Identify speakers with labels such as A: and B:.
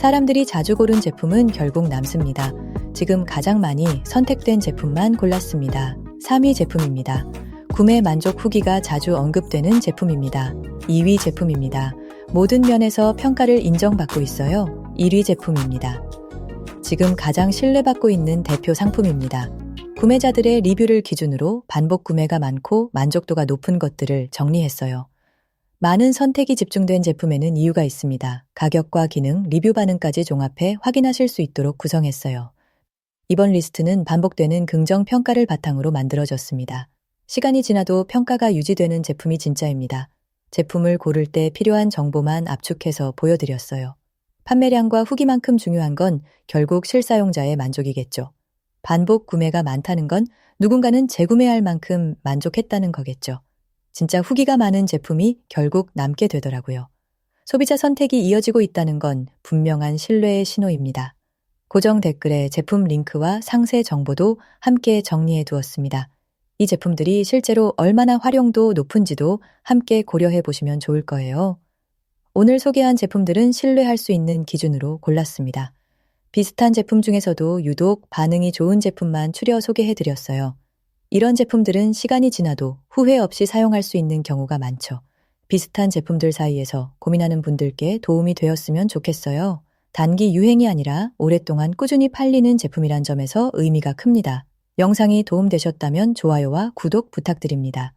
A: 사람들이 자주 고른 제품은 결국 남습니다. 지금 가장 많이 선택된 제품만 골랐습니다. 3위 제품입니다. 구매 만족 후기가 자주 언급되는 제품입니다. 2위 제품입니다. 모든 면에서 평가를 인정받고 있어요. 1위 제품입니다. 지금 가장 신뢰받고 있는 대표 상품입니다. 구매자들의 리뷰를 기준으로 반복 구매가 많고 만족도가 높은 것들을 정리했어요. 많은 선택이 집중된 제품에는 이유가 있습니다. 가격과 기능, 리뷰 반응까지 종합해 확인하실 수 있도록 구성했어요. 이번 리스트는 반복되는 긍정 평가를 바탕으로 만들어졌습니다. 시간이 지나도 평가가 유지되는 제품이 진짜입니다. 제품을 고를 때 필요한 정보만 압축해서 보여드렸어요. 판매량과 후기만큼 중요한 건 결국 실사용자의 만족이겠죠. 반복 구매가 많다는 건 누군가는 재구매할 만큼 만족했다는 거겠죠. 진짜 후기가 많은 제품이 결국 남게 되더라고요. 소비자 선택이 이어지고 있다는 건 분명한 신뢰의 신호입니다. 고정 댓글에 제품 링크와 상세 정보도 함께 정리해 두었습니다. 이 제품들이 실제로 얼마나 활용도 높은지도 함께 고려해 보시면 좋을 거예요. 오늘 소개한 제품들은 신뢰할 수 있는 기준으로 골랐습니다. 비슷한 제품 중에서도 유독 반응이 좋은 제품만 추려 소개해 드렸어요. 이런 제품들은 시간이 지나도 후회 없이 사용할 수 있는 경우가 많죠. 비슷한 제품들 사이에서 고민하는 분들께 도움이 되었으면 좋겠어요. 단기 유행이 아니라 오랫동안 꾸준히 팔리는 제품이란 점에서 의미가 큽니다. 영상이 도움되셨다면 좋아요와 구독 부탁드립니다.